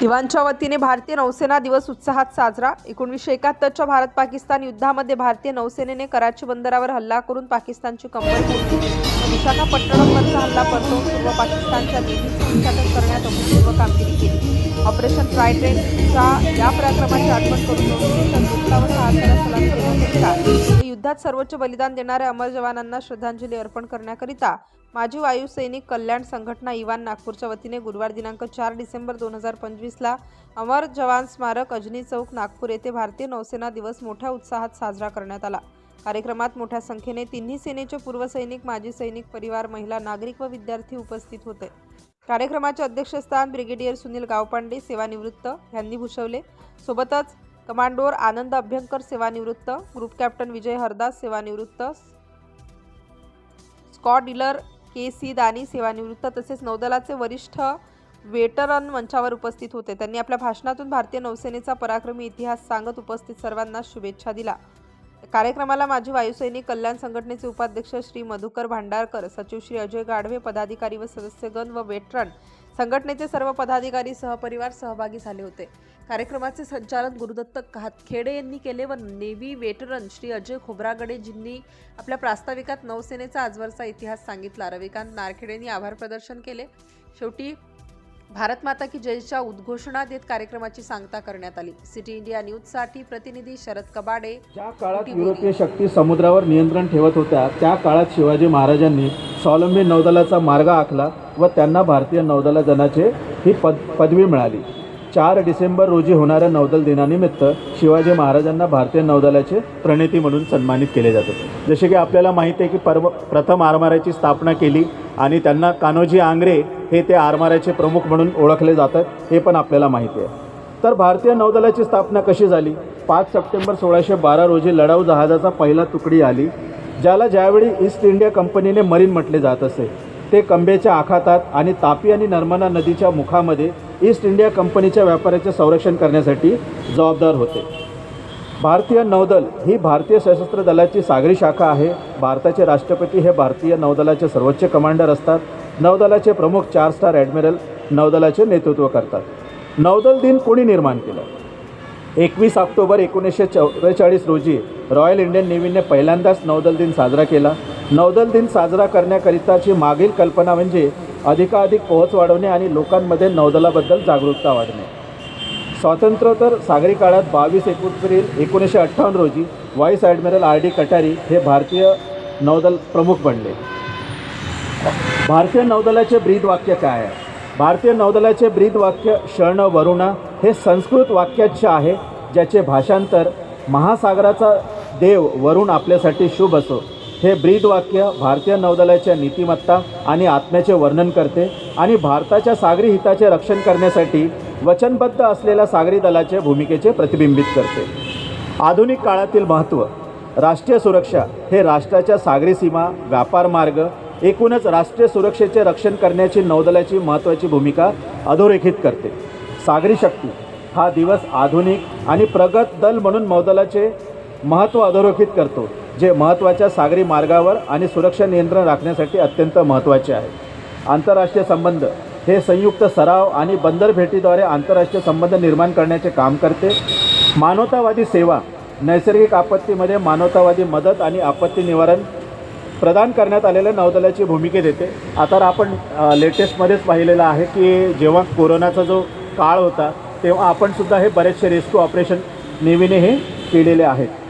दिवाणच्या वतीने भारतीय नौसेना दिवस उत्साहात साजरा. एकोणीसशे एकाहत्तरच्या भारत पाकिस्तान युद्धामध्ये भारतीय नौसेनेने कराची बंदरावर हल्ला करून पाकिस्तानची कंबर फोडली विशाखापट्टणमवरचा हल्ला परतवून पूर्व पाकिस्तानच्या निधीचं उच्चाटन करण्यात अभूतपूर्व कामगिरी केली. ऑपरेशन ट्रायडेंटच्या या पराक्रमाची आठवण करून नौसेनेच्या व सलाम युद्धात सर्वोच्च बलिदान देणाऱ्या अमर जवानांना श्रद्धांजली अर्पण करण्याकरिता माजी वायुसैनिक कल्याण संघटना इवान नागपूरच्या वतीने गुरुवार दिनांक चार डिसेंबर दोन हजार पंचवीसला अमर जवान स्मारक अजनी चौक नागपूर येथे भारतीय नौसेना दिवस मोठ्या उत्साहात साजरा करण्यात आला. कार्यक्रमात मोठ्या संख्येने तिन्ही सेनेचे पूर्वसैनिक माजी सैनिक परिवार महिला नागरिक व विद्यार्थी उपस्थित होते. कार्यक्रमाचे अध्यक्षस्थान ब्रिगेडियर सुनील गावपांडे सेवानिवृत्त यांनी भूषवले. सोबतच कमांडोर आनंद अभ्यंकर सेवानिवृत्त ग्रुप कॅप्टन विजय हरदास सेवानिवृत्त स्कॉट डीलर के सी दानी सेवानिवृत्त तसेच नौदलाचे वरिष्ठ वेटरन मंचावर उपस्थित होते. त्यांनी आपल्या भाषणातून भारतीय नौसेनेचा पराक्रमी इतिहास सांगत उपस्थित सर्वांना शुभेच्छा दिला कार्यक्रमाला माजी वायुसैनिक कल्याण संघटनेचे उपाध्यक्ष श्री मधुकर भांडारकर सचिव श्री अजय गाढवे पदाधिकारी व सदस्यगण व वेटरन संघटनेचे सर्व पदाधिकारी सहपरिवार सहभागी झाले होते. कार्यक्रमाचे संचालन गुरुदत्त कातखेडे यांनी केले व नेव्ही वेटरन श्री अजय खोब्रागडेजींनी आपल्या प्रास्ताविकात नौसेनेचा आजवरचा इतिहास सांगितला. रविकांत नारखेडेंनी आभार प्रदर्शन केले. शेवटी भारत माता की जयच्या उद्घोषणा देत कार्यक्रमाची सांगता करण्यात आली. सिटी इंडिया न्यूजसाठी प्रतिनिधी शरद कबाडे. ज्या काळात युरोपीय शक्ती समुद्रावर नियंत्रण ठेवत होत्या त्या काळात शिवाजी महाराजांनी स्वावलंबी नौदलाचा मार्ग आखला व त्यांना भारतीय नौदल दलाचे ही पद पदवी मिळाली. चार डिसेंबर रोजी होणाऱ्या नौदल दिनानिमित्त शिवाजी महाराजांना भारतीय नौदलाचे प्रणेती म्हणून सन्मानित केले जाते. जसे की आपल्याला माहिती आहे की पर्व प्रथम आरमाराची स्थापना केली आणि त्यांना कान्होजी आंग्रे हे ते आरमाराचे प्रमुख म्हणून ओळखले जातात हे पण आपल्याला माहिती आहे. तर भारतीय नौदलाची स्थापना कशी झाली? पाच सप्टेंबर सोळाशे बारा रोजी लढाऊ जहाजाचा पहिला तुकडी आली ज्याला ज्यावेळी ईस्ट इंडिया कंपनीने मरीन म्हटले जात असे. ते कंबेच्या आखातात आणि तापी आणि नर्मदा नदीच्या मुखामध्ये ईस्ट इंडिया कंपनीच्या व्यापाराचे संरक्षण करण्यासाठी जबाबदार होते. भारतीय नौदल ही भारतीय सशस्त्र दलाची सागरी शाखा आहे. भारताचे राष्ट्रपती हे भारतीय नौदलाचे सर्वोच्च कमांडर असतात. नौदलाचे प्रमुख चार स्टार ॲडमिरल नौदलाचे नेतृत्व करतात. नौदल दिन कोणी निर्माण केलं? एकवीस ऑक्टोबर एकोणीसशे चौवेचाळीस रोजी रॉयल इंडियन नेव्हीने पहिल्यांदाच नौदल दिन साजरा केला. नौदल दिन साजरा करण्याकरिताची मागील कल्पना म्हणजे अधिकाधिक पोहोच वाढवणे आणि लोकांमध्ये नौदलाबद्दल जागरूकता वाढणे. स्वातंत्र्योत्तर सागरी काळात बावीस एप्रिल एकोणीसशे अठ्ठावन्न रोजी व्हाईस ॲडमिरल आर डी कटारी हे भारतीय नौदल प्रमुख बनले. भारतीय नौदलाचे ब्रीद वाक्य काय आहे? भारतीय नौदलाचे ब्रीद वाक्य शरण वरुणा हे संस्कृत वाक्याचे आहे ज्याचे भाषांतर महासागराचा देव वरुण आपल्यासाठी शुभ असो. हे ब्रीद वाक्य भारतीय नौदलाच्या नीतिमत्ता आणि आत्म्याचे वर्णन करते आणि भारताच्या सागरी हिताचे रक्षण करण्यासाठी वचनबद्ध असलेल्या सागरी दलाचे भूमिकेचे प्रतिबिंबित करते. आधुनिक काळातील महत्त्व राष्ट्रीय सुरक्षा हे राष्ट्राच्या सागरी सीमा व्यापार मार्ग एकूणच राष्ट्रीय सुरक्षेचे रक्षण करण्याची नौदलाची महत्त्वाची भूमिका अधोरेखित करते. सागरी शक्ती हा दिवस आधुनिक आणि प्रगत दल म्हणून नौदलाचे महत्त्व अधोरेखित करतो जे महत्त्वाच्या सागरी मार्गावर आणि सुरक्षा नियंत्रण राखण्यासाठी अत्यंत महत्त्वाचे आहे. आंतरराष्ट्रीय संबंध हे संयुक्त सराव आणि बंदर भेटीद्वारे आंतरराष्ट्रीय संबंध निर्माण करण्याचे काम करते. मानवतावादी सेवा नैसर्गिक आपत्तीमध्ये मानवतावादी मदत आणि आपत्ती निवारण प्रदान करण्यात आलेल्या नौदलाची भूमिके देते. आता आपण लेटेस्टमध्येच पाहिलेलं आहे की जेव्हा कोरोनाचा जो काळ होता तेव्हा आपणसुद्धा हे बरेचसे रेस्क्यू ऑपरेशन नेव्हीने हे केलेले आहेत.